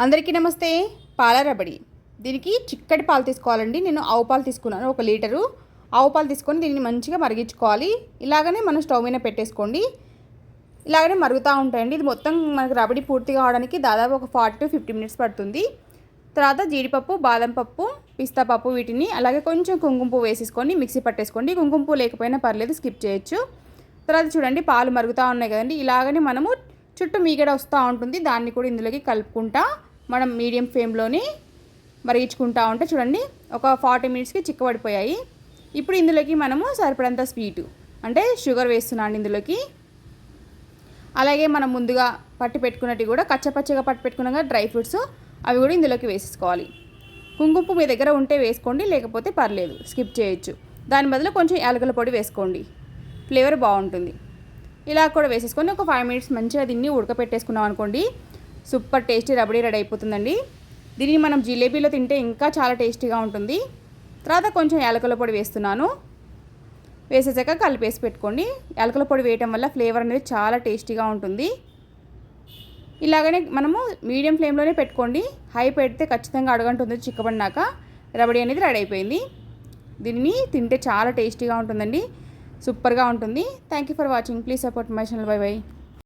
అందరికీ నమస్తే. పాల రబడి. దీనికి చిక్కటి పాలు తీసుకోవాలండి. నేను ఆవు పాలు తీసుకున్నాను ఒక లీటరు. ఆవు పాలు తీసుకొని దీన్ని మంచిగా మరిగించుకోవాలి. ఇలాగనే మనం స్టవ్ మీద పెట్టేసుకోండి. ఇలాగనే మరుగుతూ ఉంటాయండి. ఇది మొత్తం మనకు రబడి పూర్తి కావడానికి దాదాపు ఒక ఫార్టీ టు ఫిఫ్టీ మినిట్స్ పడుతుంది. తర్వాత జీడిపప్పు బాదం పప్పు పిస్తా పప్పు వీటిని అలాగే కొంచెం కుంకుమ పువ్వు వేసేసుకొని మిక్సీ పట్టేసుకోండి. కుంకుమ పువ్వు లేకపోయినా పర్లేదు స్కిప్ చేయొచ్చు. తర్వాత చూడండి పాలు మరుగుతూ ఉన్నాయి కదండి. ఇలాగనే మనము చుట్టూ మీగడ వస్తూ ఉంటుంది. దాన్ని కూడా ఇందులోకి కలుపుకుంటా మనం మీడియం ఫ్లేమ్లోని మరిగించుకుంటా ఉంటే చూడండి ఒక ఫార్టీ మినిట్స్కి చిక్కబడిపోయాయి. ఇప్పుడు ఇందులోకి మనము సరిపడంత స్వీటు అంటే షుగర్ వేస్తున్నాను ఇందులోకి. అలాగే మనం ముందుగా పట్టి పెట్టుకున్నట్టు కూడా కచ్చపచ్చగా పట్టి పెట్టుకున్నాక డ్రై ఫ్రూట్స్ అవి కూడా ఇందులోకి వేసేసుకోవాలి. కుంకుమ మీ దగ్గర ఉంటే వేసుకోండి లేకపోతే పర్లేదు స్కిప్ చేయొచ్చు. దాని బదులు కొంచెం యాలకుల పొడి వేసుకోండి. ఫ్లేవర్ బాగుంటుంది. ఇలా కూడా వేసేసుకొని ఒక ఫైవ్ మినిట్స్ మంచిగా దీన్ని ఉడకపెట్టేసుకున్నాం అనుకోండి. సూపర్ టేస్టీ రబడీ రెడీ అయిపోతుందండి. దీన్ని మనం జిలేబీలో తింటే ఇంకా చాలా టేస్టీగా ఉంటుంది. తర్వాత కొంచెం యాలకుల పొడి వేస్తున్నాను. వేసేసాక కలిపేసి పెట్టుకోండి. యాలకుల పొడి వేయటం వల్ల ఫ్లేవర్ అనేది చాలా టేస్టీగా ఉంటుంది. ఇలాగనే మనము మీడియం ఫ్లేమ్లోనే పెట్టుకోండి. హై పెడితే ఖచ్చితంగా అడుగంటుంది చిక్కబడినాక రబడీ అనేది రెడీ అయిపోయింది. దీనిని తింటే చాలా టేస్టీగా ఉంటుందండి. సూపర్గా ఉంటుంది. Thank you for watching please support my channel bye bye